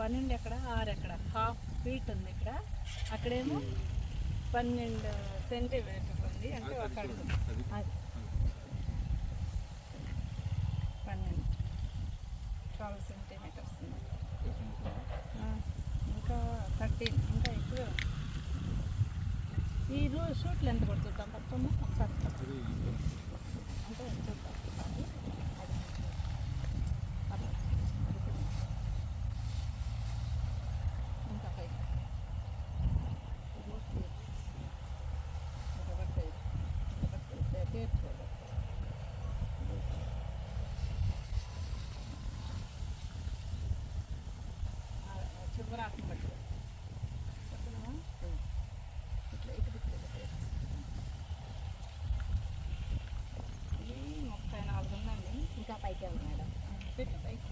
పన్నెండు ఎక్కడ? ఆరు ఎక్కడ? హాఫ్ ఫీట్ ఉంది ఇక్కడ. అక్కడేమో పన్నెండు సెంటీమీటర్ ఉంది అంటే ఒక అడుగు. అది పన్నెండు. ట్వెల్వ్ సెంటీమీటర్స్ ఉంది. ఇంకా థర్టీన్. ఇంకా ఎక్కువే ఈ రూ షూట్లు ఎంత పడుతుంటాం పడుతుందా ఒకసారి చెప్పండి. అంటే చూద్దాం ఒకసారి. అది అట్లా. అది కూడా. ఇంకా పైకి. ఇది ఒకటి. ఇంకా పడతాయి. ఇంకా పడతాయి. టే- టేప్ కూడా. ఇది ఒకటి. ఆ, ఇట్లా ఇటు ఇది ముప్పై నాలుగు ఉందండి ఇంకా పైకే ఉంది మేడం పెట్టు పైకి.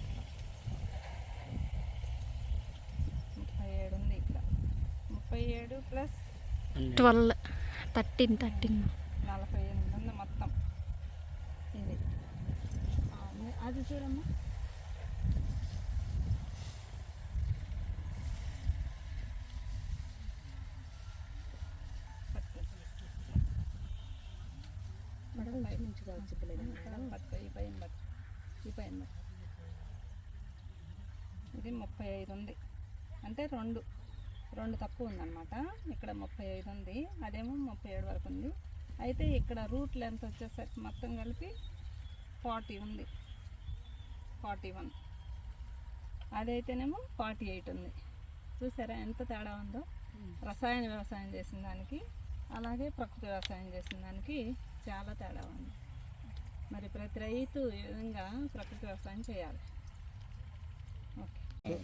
ముప్పై ఏడు ఉంది ఇక్కడ ముప్పై ఏడు ప్లస్ ట్వెల్వ్ థర్టీన్ థర్టీన్. నలభై ఎనిమిది ఉంది మొత్తం. ఇది. అది చూడమ్మా పట్టు. Madam madam? పట్టు, ఈ పైన పట్టు. ఈ పైన పట్టు. ఇది ముప్పై ఐదు ఉంది. అంటే రెండు రెండు తక్కువ ఉందన్నమాట. ఇక్కడ ముప్పై ఐదు ఉంది. అదేమో ముప్పై ఏడు వరకు ఉంది. అయితే ఇక్కడ రూట్ లెంత్ వచ్చేసరికి మొత్తం కలిపి ఫార్టీ ఉంది. Forty one. అదైతేనేమో ఫార్టీ ఎయిట్ ఉంది. చూసారా ఎంత తేడా ఉందో? రసాయన వ్యవసాయం చేసిన దానికి అలాగే ప్రకృతి వ్యవసాయం చేసిన దానికి చాలా తేడా ఉంది. మరి ప్రతి రైతు ఈ విధంగా ప్రకృతి వ్యవసాయం చేయాలి? ఓకే.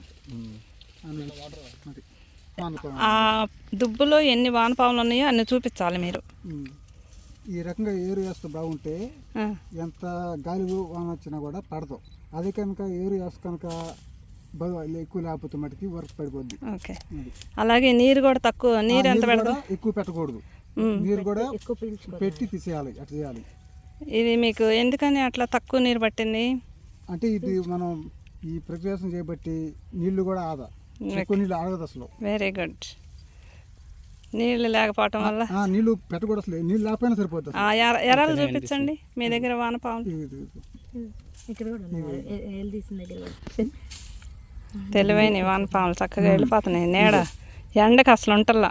ఆ దుబ్బులో ఎన్ని వానపాములు ఉన్నాయో అన్ని చూపించాలి మీరు. ఈ రకంగా ఏరు వేస్తే బాగుంటే ఎంత గాలి వాన వచ్చినా కూడా పడదు. అదే కనుక ఏరు వేస్తే కనుక బరువు ఎక్కువ లేకపోతే మటుకి వర్క్ పడిపోద్ది. అలాగే నీరు కూడా తక్కువ నీరు ఎంత కూడా ఎక్కువ పెట్టకూడదు. నీరు కూడా పెట్టి తీసేయాలి అట్లా చేయాలి. ఇది మీకు ఎందుకని అట్లా తక్కువ నీరు పట్టింది? అంటే ఇది మనం ఈ ప్రక్రియాసం చేయబట్టి నీళ్ళు కూడా ఆదా. ఎక్కువ నీళ్ళు ఆడదు అసలు. వెరీ గుడ్ నీళ్ళు లేకపోవటం వల్ల? ఆ, నీళ్ళు పెట్టకూడదు అసలు. నీళ్ళు లేకపోయినా సరిపోతుంది ఎరలు చూపించండి. మీ దగ్గర వానపాములు ఇది- ఇది- ఇది. ఇక్కడ కూడా ఉన్నాయి. ఏళ్ళు తీసిన దగ్గర కూడా. తెలివైన వానపాములు చక్కగా వెళ్ళిపోతున్నాయి. నీడ. ఎండకి అసలు ఉంటల్లా.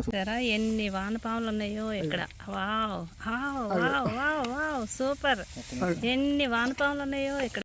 సరే ఎన్ని వానపాములు ఉన్నాయో ఇక్కడ. Wow wow wow wow wow super. ఎన్ని వానపాములు ఉన్నాయో ఇక్కడ.